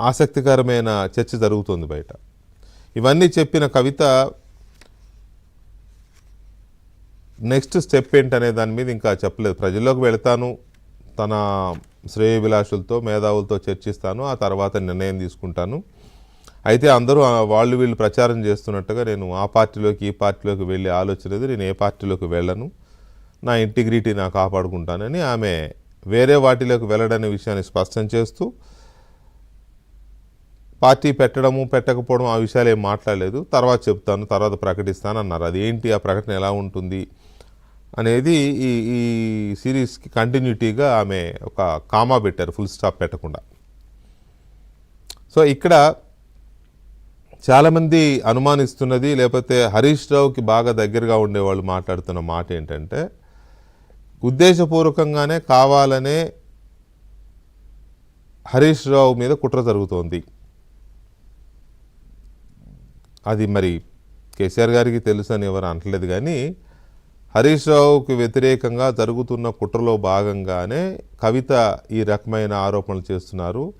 ఆసక్తికరమైన చర్చ జరుగుతుంది బయట. ఇవన్నీ చెప్పిన కవిత నెక్స్ట్ స్టెప్ ఏంటనే దాని మీద ఇంకా చెప్పలేదు. ప్రజల్లోకి వెళతాను తన శ్రేయభిలాషులతో మేధావులతో చర్చిస్తాను ఆ తర్వాత నిర్ణయం తీసుకుంటాను. అయితే అందరూ వాళ్ళు వీళ్ళు ప్రచారం చేస్తున్నట్టుగా నేను ఆ పార్టీలోకి ఈ పార్టీలోకి వెళ్ళే ఆలోచన లేదు. నేను ఏ పార్టీలోకి వెళ్ళను. నా ఇంటిగ్రిటీ నా కాపాడుకుంటానని ఆమె వేరే వాటిలోకి వెళ్ళడనే విషయాన్ని స్పష్టం చేస్తూ పార్టీ పెట్టడము పెట్టకపోవడం ఆ విషయాలు ఏం మాట్లాడలేదు. తర్వాత చెప్తాను తర్వాత ప్రకటిస్తాను అన్నారు. అది ఏంటి ఆ ప్రకటన ఎలా ఉంటుంది అనేది ఈ ఈ సిరీస్కి కంటిన్యూటీగా ఆమె ఒక కామా పెట్టారు ఫుల్ స్టాప్ పెట్టకుండా. సో ఇక్కడ చాలామంది అనుమానిస్తున్నది లేకపోతే హరీష్ రావుకి బాగా దగ్గరగా ఉండేవాళ్ళు మాట్లాడుతున్న మాట ఏంటంటే ఉద్దేశపూర్వకంగానే కావాలనే హరీష్ రావు మీద కుట్ర జరుగుతోంది. అది మరి కేసీఆర్ గారికి తెలుసు అని ఎవరు అనట్లేదు కానీ హరీష్ రావుకి వ్యతిరేకంగా జరుగుతున్న కుట్రలో భాగంగానే కవిత ఈ రకమైన ఆరోపణలు చేస్తున్నారు.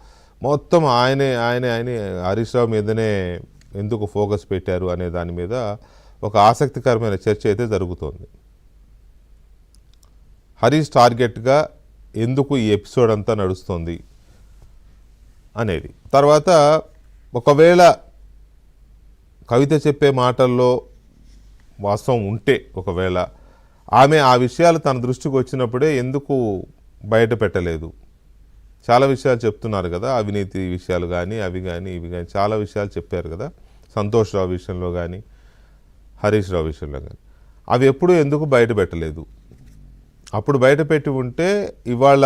మొత్తం ఆయనే ఆయనే ఆయనే హరీష్ రావు మీదనే ఎందుకు ఫోకస్ పెట్టారు అనే దాని మీద ఒక ఆసక్తికరమైన చర్చ అయితే జరుగుతోంది. హరీష్ టార్గెట్గా ఎందుకు ఈ ఎపిసోడ్ అంతా నడుస్తుంది అనేది. తర్వాత ఒకవేళ కవిత చెప్పే మాటల్లో వాస్తవం ఉంటే ఒకవేళ ఆమె ఆ విషయాలు తన దృష్టికి వచ్చినప్పుడే ఎందుకు బయట పెట్టలేదు? చాలా విషయాలు చెప్తున్నారు కదా అవినీతి విషయాలు కానీ అవి కానీ ఇవి కానీ చాలా విషయాలు చెప్పారు కదా సంతోష్ రావు విషయంలో కానీ హరీష్ రావు విషయంలో కానీ అవి ఎప్పుడూ ఎందుకు బయట పెట్టలేదు? అప్పుడు బయట పెట్టి ఉంటే ఇవాళ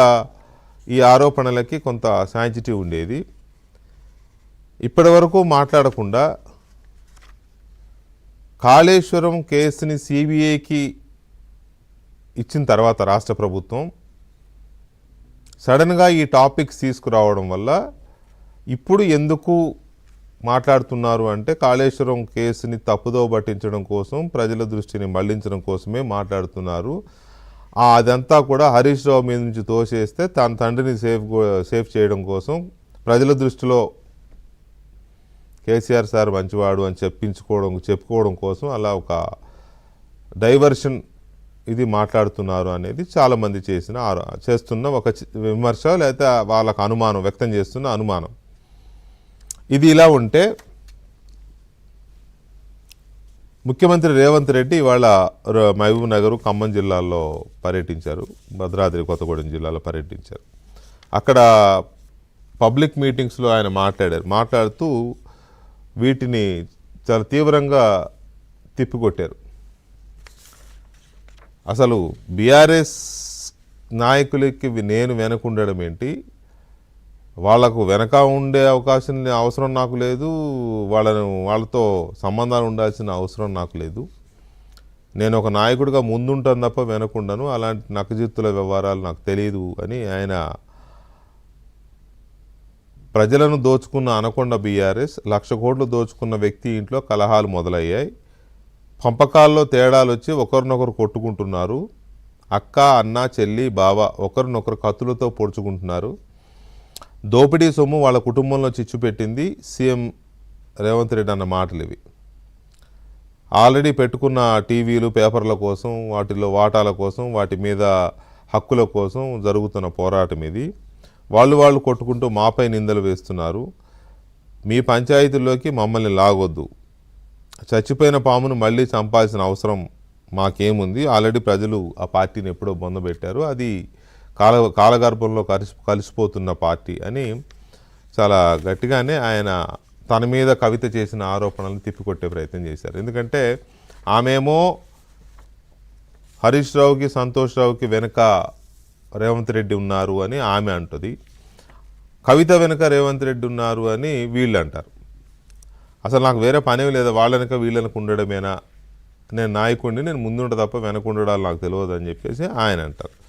ఈ ఆరోపణలకి కొంత శాంచిటీ ఉండేది. ఇప్పటి వరకు మాట్లాడకుండా కాళేశ్వరం కేసుని సిబిఐకి ఇచ్చిన తర్వాత రాష్ట్ర ప్రభుత్వం సడన్గా ఈ టాపిక్స్ తీసుకురావడం వల్ల ఇప్పుడు ఎందుకు మాట్లాడుతున్నారు అంటే కాళేశ్వరం కేసుని తప్పుదో పట్టించడం కోసం ప్రజల దృష్టిని మళ్ళించడం కోసమే మాట్లాడుతున్నారు. అదంతా కూడా హరీష్ రావు మీద నుంచి తోసేస్తే తన తండ్రిని సేఫ్ సేఫ్ చేయడం కోసం ప్రజల దృష్టిలో కేసీఆర్ సార్ మంచివాడు అని చెప్పించుకోవడం చెప్పుకోవడం కోసం అలా ఒక డైవర్షన్ ఇది మాట్లాడుతున్నారు అనేది చాలామంది చేసిన చేస్తున్న ఒక విమర్శ లేకపోతే వాళ్ళకు అనుమానం వ్యక్తం చేస్తున్న అనుమానం. ఇది ఇలా ఉంటే ముఖ్యమంత్రి రేవంత్ రెడ్డి ఇవాళ మహబూబ్ నగర్ ఖమ్మం జిల్లాల్లో పర్యటించారు. భద్రాద్రి కొత్తగూడెం జిల్లాలో పర్యటించారు. అక్కడ పబ్లిక్ మీటింగ్స్లో ఆయన మాట్లాడారు. మాట్లాడుతూ వీటిని చాలా తీవ్రంగా తిప్పికొట్టారు. అసలు బీఆర్ఎస్ నాయకులకి నేను నేను వెనకుండడం ఏంటి? వాళ్ళకు వెనక ఉండే అవకాశం అవసరం నాకు లేదు. వాళ్ళను వాళ్ళతో సంబంధాలు ఉండాల్సిన అవసరం నాకు లేదు. నేను ఒక నాయకుడిగా ముందుంటాను తప్ప వెనకుండను. అలాంటి నకజిత్తుల వ్యవహారాలు నాకు తెలియదు అని ఆయన ప్రజలను దోచుకున్న అనకొండ బీఆర్ఎస్ లక్ష కోట్లు దోచుకున్న వ్యక్తి ఇంట్లో కలహాలు మొదలయ్యాయి. పంపకాల్లో తేడాలు వచ్చి ఒకరినొకరు కొట్టుకుంటున్నారు. అక్క అన్న చెల్లి బావ ఒకరినొకరు కత్తులతో పొడుచుకుంటున్నారు. దోపిడీ సొమ్ము వాళ్ళ కుటుంబంలో చిచ్చు పెట్టింది సీఎం రేవంత్ రెడ్డి అన్న మాటలు ఇవి. ఆల్రెడీ పెట్టుకున్న టీవీలు పేపర్ల కోసం వాటిలో వాటాల కోసం వాటి మీద హక్కుల కోసం జరుగుతున్న పోరాటం ఇది. వాళ్ళు వాళ్ళు కొట్టుకుంటూ మాపై నిందలు వేస్తున్నారు. మీ పంచాయతీల్లోకి మమ్మల్ని లాగొద్దు. చచ్చిపోయిన పామును మళ్ళీ చంపాల్సిన అవసరం మాకేముంది? ఆల్రెడీ ప్రజలు ఆ పార్టీని ఎప్పుడో బొందబెట్టారు అది కాల కాలగర్భంలో కలిసి కలిసిపోతున్న పార్టీ అని చాలా గట్టిగానే ఆయన తన మీద కవిత చేసిన ఆరోపణలను తిప్పికొట్టే ప్రయత్నం చేశారు. ఎందుకంటే ఆమెమో హరీష్ రావుకి సంతోష్ రావుకి వెనుక రేవంత్ రెడ్డి ఉన్నారు అని ఆమె అంటుంది. కవిత వెనుక రేవంత్ రెడ్డి ఉన్నారు అని వీళ్ళు అంటారు. అసలు నాకు వేరే పని లేదా వాళ్ళ వెనక వీళ్ళ ఉండడమేనా? నేను నాయకుడిని నేను ముందుండ తప్ప వెనక ఉండడాలు నాకు తెలియదు అని చెప్పేసి ఆయన అంటారు.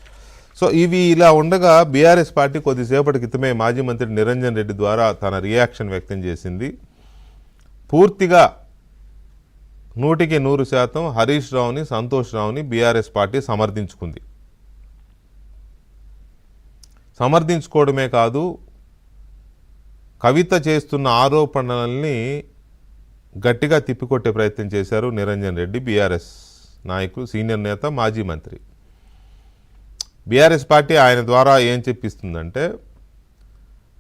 సో ఇవి ఇలా ఉండగా బీఆర్ఎస్ పార్టీ కొద్దిసేపటి క్రితమే మాజీ మంత్రి నిరంజన్ రెడ్డి ద్వారా తన రియాక్షన్ వ్యక్తం చేసింది. పూర్తిగా నూటికి నూరు శాతం హరీష్ రావుని సంతోష్ రావుని బీఆర్ఎస్ పార్టీ సమర్థించుకుంది. సమర్థించుకోవడమే కాదు కవిత చేస్తున్న ఆరోపణల్ని గట్టిగా తిప్పికొట్టే ప్రయత్నం చేశారు నిరంజన్ రెడ్డి బీఆర్ఎస్ నాయకులు సీనియర్ నేత మాజీ మంత్రి. బీఆర్ఎస్ పార్టీ ఆయన ద్వారా ఏం చెప్పిస్తుందంటే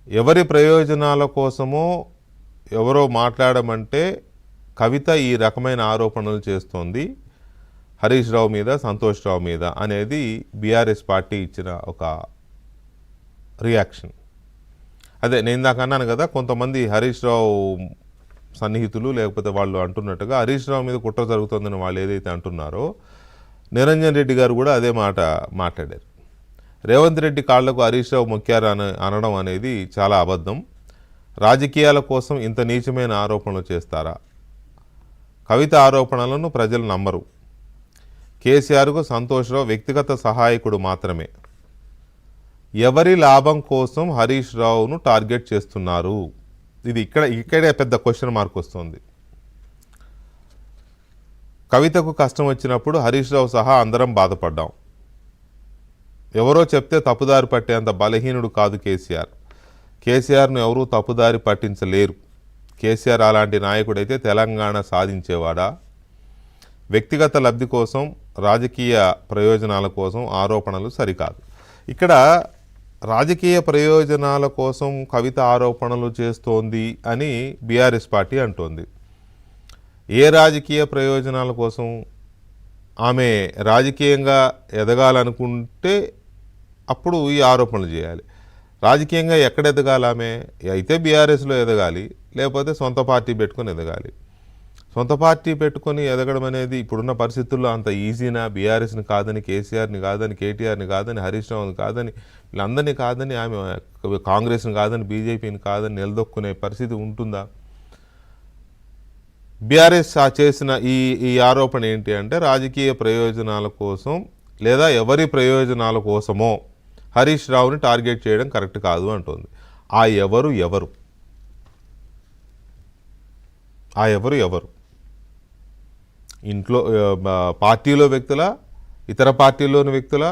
ఎవరి ప్రయోజనాల కోసమో ఎవరో మాట్లాడమంటే కవిత ఈ రకమైన ఆరోపణలు చేస్తోంది హరీష్ రావు మీద సంతోష్ రావు మీద అనేది బీఆర్ఎస్ పార్టీ ఇచ్చిన ఒక రియాక్షన్. అదే నేను ఇందాక అన్నాను కదా కొంతమంది హరీష్ రావు సన్నిహితులు లేకపోతే వాళ్ళు అంటున్నట్టుగా హరీష్ రావు మీద కుట్ర జరుగుతుందని వాళ్ళు ఏదైతే అంటున్నారో నిరంజన్ రెడ్డి గారు కూడా అదే మాట మాట్లాడారు. రేవంత్ రెడ్డి కాళ్ళకు హరీష్ రావు మొక్కారు అని అనడం అనేది చాలా అబద్ధం. రాజకీయాల కోసం ఇంత నీచమైన ఆరోపణలు చేస్తారా? కవిత ఆరోపణలను ప్రజలు నమ్మరు. కేసీఆర్కు సంతోష్రావు వ్యక్తిగత సహాయకుడు మాత్రమే. ఎవరి లాభం కోసం హరీష్ రావును టార్గెట్ చేస్తున్నారు? ఇది ఇక్కడ ఇక్కడే పెద్ద క్వశ్చన్ మార్క్ వస్తుంది. కవితకు కష్టం వచ్చినప్పుడు హరీష్ రావు సహా అందరం బాధపడ్డాం. ఎవరో చెప్తే తప్పుదారి పట్టేంత బలహీనుడు కాదు కేసీఆర్. కేసీఆర్ను ఎవరూ తప్పుదారి పట్టించలేరు. కేసీఆర్ అలాంటి నాయకుడైతే తెలంగాణ సాధించేవాడా? వ్యక్తిగత లబ్ధి కోసం రాజకీయ ప్రయోజనాల కోసం ఆరోపణలు సరికాదు. ఇక్కడ రాజకీయ ప్రయోజనాల కోసం కవిత ఆరోపణలు చేస్తోంది అని బీఆర్ఎస్ పార్టీ అంటోంది. ఏ రాజకీయ ప్రయోజనాల కోసం ఆమె రాజకీయంగా ఎదగాలనుకుంటే అప్పుడు ఈ ఆరోపణలు చేయాలి. రాజకీయంగా ఎక్కడ ఎదగాలి ఆమె? అయితే బీఆర్ఎస్లో ఎదగాలి లేకపోతే సొంత పార్టీ పెట్టుకొని ఎదగాలి. సొంత పార్టీ పెట్టుకొని ఎదగడం అనేది ఇప్పుడున్న పరిస్థితుల్లో అంత ఈజీనా? బీఆర్ఎస్ని కాదని కేసీఆర్ని కాదని కేటీఆర్ని కాదని హరీష్ రావుని కాదని వీళ్ళందరినీ కాదని ఆమె కాంగ్రెస్ని కాదని బీజేపీని కాదని నిలదొక్కునే పరిస్థితి ఉంటుందా? బీఆర్ఎస్ ఆ చేసిన ఈ ఈ ఆరోపణ ఏంటి అంటే రాజకీయ ప్రయోజనాల కోసం లేదా ఎవరి ప్రయోజనాల కోసమో హరీష్ రావుని టార్గెట్ చేయడం కరెక్ట్ కాదు అంటుంది. ఆ ఎవరు ఎవరు? ఆ ఎవరు ఎవరు? ఇంట్లో పార్టీలో వ్యక్తుల ఇతర పార్టీలోని వ్యక్తుల